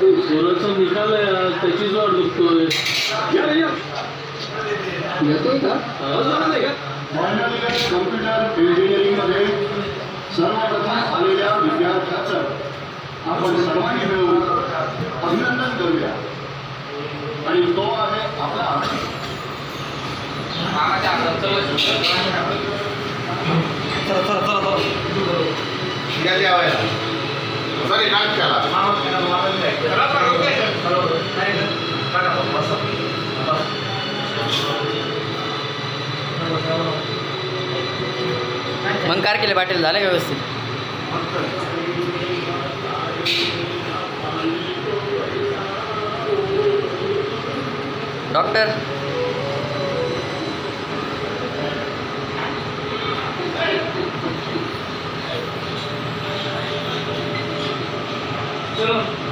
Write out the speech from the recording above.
सोलाचा निकाल आहे आज, त्याचीच वाट बघतोय. येतोय का? कम्प्युटर इंजिनिअरिंगमध्ये सर्वप्रथम आलेल्या विद्यार्थ्याचं आपण सर्वांनी मिळून अभिनंदन करूया. आणि तो आहे आपला या जेवायला सॉरी नाटकाला मग मंकार केले पाटील झालं व्यवस्थित? डॉक्टर? चलो.